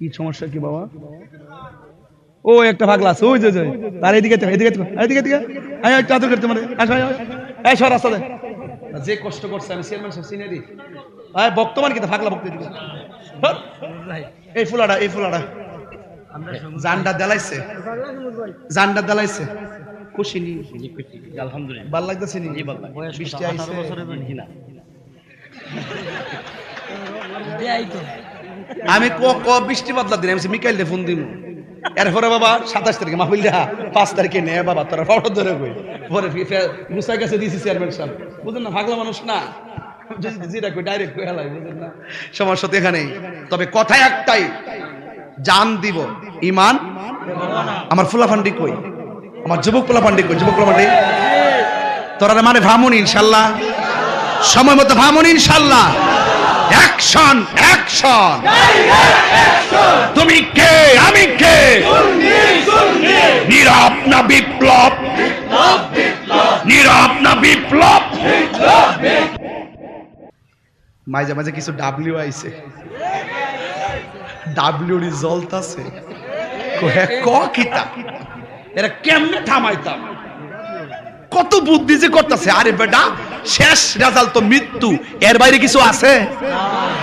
কি সমস্যা কি বাবা? ও একটা ভাগলা আছে। ওই যে যে তার এদিকে এদিকে এদিকে এদিকে আয় একটু আদর করতে মানে আসো আয়, আয়। এই সর রাস্তা দে যে কষ্ট করছে আমি চেয়ারম্যান সাহেব চিনে দিই আয় বর্তমান কিন্তু ভাগলা বক্তি দিকে এই ফুলাটা এই ফুলাটা। জানডা দেলাইছে। জানডা দেলাইছে। খুশি নি? আলহামদুলিল্লাহ। ভালো লাগতেছে নি? বৃষ্টি আইছে। আমি ক ক, বৃষ্টি বদলা দিন, আমি মিকাইল দে ফোন দিমু। এরপরে বাবা সাতাশ তারিখে মাহফিল দেখা, পাঁচ তারিখে নে, বাবা, তোরা ফটো ধরে কই। পরে মুসাই কাছে দিয়েছি চেয়ারম্যান সাহেব। বুঝলেন না ভাগলা মানুষ না? কই ডাইরেক্ট কই হেলাই বুঝলেন না? সমস্যা তো এখানেই। তবে কথা একটাই, জান দিব। ইমান? আমার ফুলাফান্ডি কই? আমার যুবক ফুলাফান্ডি কই? যুবক ফুলাফান্ডি তোরা মানে ভামুন, ইনশাল্লাহ। সময় মতো ভামুন, ইনশাল্লাহ। অ্যাকশন অ্যাকশন তুমি কে? আমি কে? নীরব না বিপ্লব? নীরব না বিপ্লব? মাঝে মাঝে কিছু ডাব্লিউ আইছে। ডাব্লিউ রিজল্ট আছে। কিতা? এরা কেমনে থামাইতাম? কত বুদ্ধি যে করতেছে। আরে বেটা, শেষ রেজাল্ট তো মৃত্যু। এর বাইরে কিছু আছে?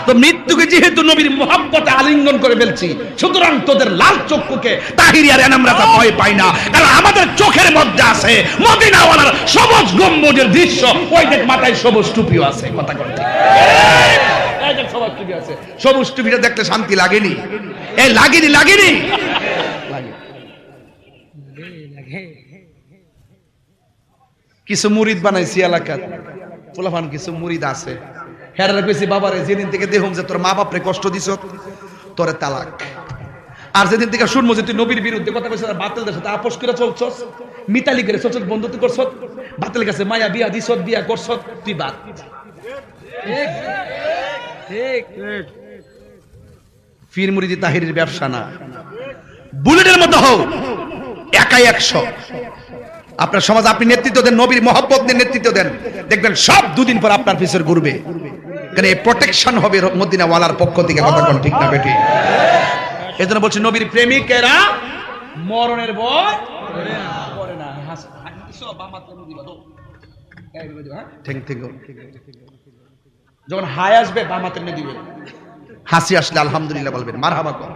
তো মৃত্যুকে যেহেতু নবীর মোহাব্বতে আলিঙ্গন করে ফেলছি, সুতরাং তোদের লাল চক্ষুকে তাহিরিয়ার এনামরা তা ভয় পাই না। কারণ আমাদের চোখের মধ্যে আছে মদিনাওয়ালার সবুজ গম্বুজের দৃশ্য। ওই দেখ, মাথায় সবুজ টুপিও আছে, কথা করতে এই সবুজ টুপিটা দেখতে শান্তি লাগেনি। এ, লাগেনি লাগেনি? লাগে। কিছু মুরিদ বানাইছি এলাকার পোলাফান কিছু মুরিদ আছে। হেরারে কইছি, বাবারে, যেদিন থেকে দেখুম যে তোর মা বাপরে কষ্ট দিছ, তোরে তালাক। আর যেদিন থেকে শুনব যে তুই নবীর বিরুদ্ধে কথা কইছিস আর বাতিল দেশ আপোষ করে চলছস, মিতালি করে চলছস, বন্ধুত্ব করছ বাতিল কাছে মায়া বিয়া দিছ বিয়া করছ তুই বাদ। ফির মুরিদি তাহিরের ব্যবসা না। বুলেটের মতো হোক একাই একশো। আপনার সমাজ আপনি নেতৃত্ব দেন নবীর মহব্বত নিয়ে নেতৃত্ব দেন। দেখবেন সব দুদিন পর আপনার পিছনে ঘুরবে। কারণ এই প্রোটেকশন হবে মদিনা ওয়ালার পক্ষ থেকে কথা কোন ঠিক না বেটি এই জন্য বলছি নবীর প্রেমিকেরা মরণের ভয় করে না হ্যাঁ? যখন হাই আসবে বাম হাতে দিবে হাসি আসলে আলহামদুলিল্লাহ বলবেন মার হাবা কর?